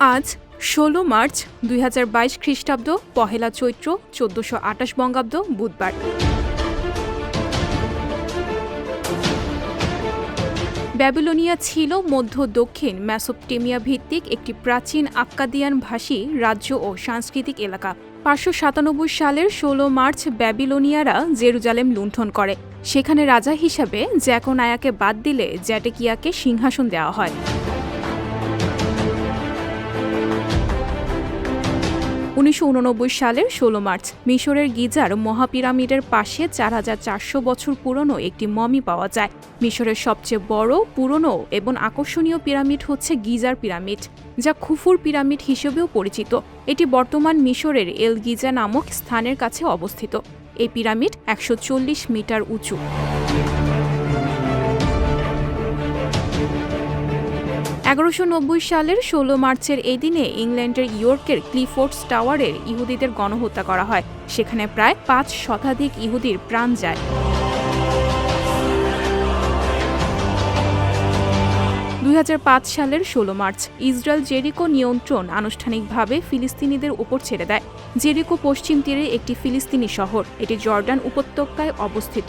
আজ ষোলো মার্চ দুই হাজার বাইশ খ্রিস্টাব্দ, পহেলা চৈত্র চোদ্দশো আটাশ বঙ্গাব্দ, বুধবার। ব্যাবিলনিয়া ছিল মধ্য দক্ষিণ ম্যাসোপটেমিয়া ভিত্তিক একটি প্রাচীন আক্কাদিয়ান ভাষী রাজ্য ও সাংস্কৃতিক এলাকা। পাঁচশো সাতানব্বই সালের ষোলো মার্চ ব্যাবিলোনিয়ারা জেরুজালেম লুণ্ঠন করে। সেখানে রাজা হিসাবে জ্যাকোনায়াকে বাদ দিলে জ্যাটেকিয়াকে সিংহাসন দেওয়া হয়। উনিশশো উননব্বই সালের ষোলো মার্চ, মিশরের গিজার মহাপিরামিডের পাশে চার হাজার চারশো বছর পুরনো একটি মমি পাওয়া যায়। মিশরের সবচেয়ে বড়, পুরনো এবং আকর্ষণীয় পিরামিড হচ্ছে গিজার পিরামিড, যা খুফুর পিরামিড হিসেবেও পরিচিত। এটি বর্তমান মিশরের এল গিজা নামক স্থানের কাছে অবস্থিত। এই পিরামিড একশো চল্লিশ মিটার উঁচু। এগারোশো সালের ষোলো মার্চের এই দিনে ইংল্যান্ডের ইয়র্কের ক্লিফোর্ডস টাওয়ারের ইহুদিদের গণহত্যা করা হয়। সেখানে প্রায় পাঁচ শতাধিক ইহুদির প্রাণ যায়। দুই হাজার পাঁচ সালের ষোলো মার্চ, ইসরায়েল জেরিকো নিয়ন্ত্রণ আনুষ্ঠানিকভাবে ফিলিস্তিনিদের উপর ছেড়ে দেয়। জেরিকো পশ্চিম তীরে একটি ফিলিস্তিনি শহর, এটি জর্ডান উপত্যকায় অবস্থিত।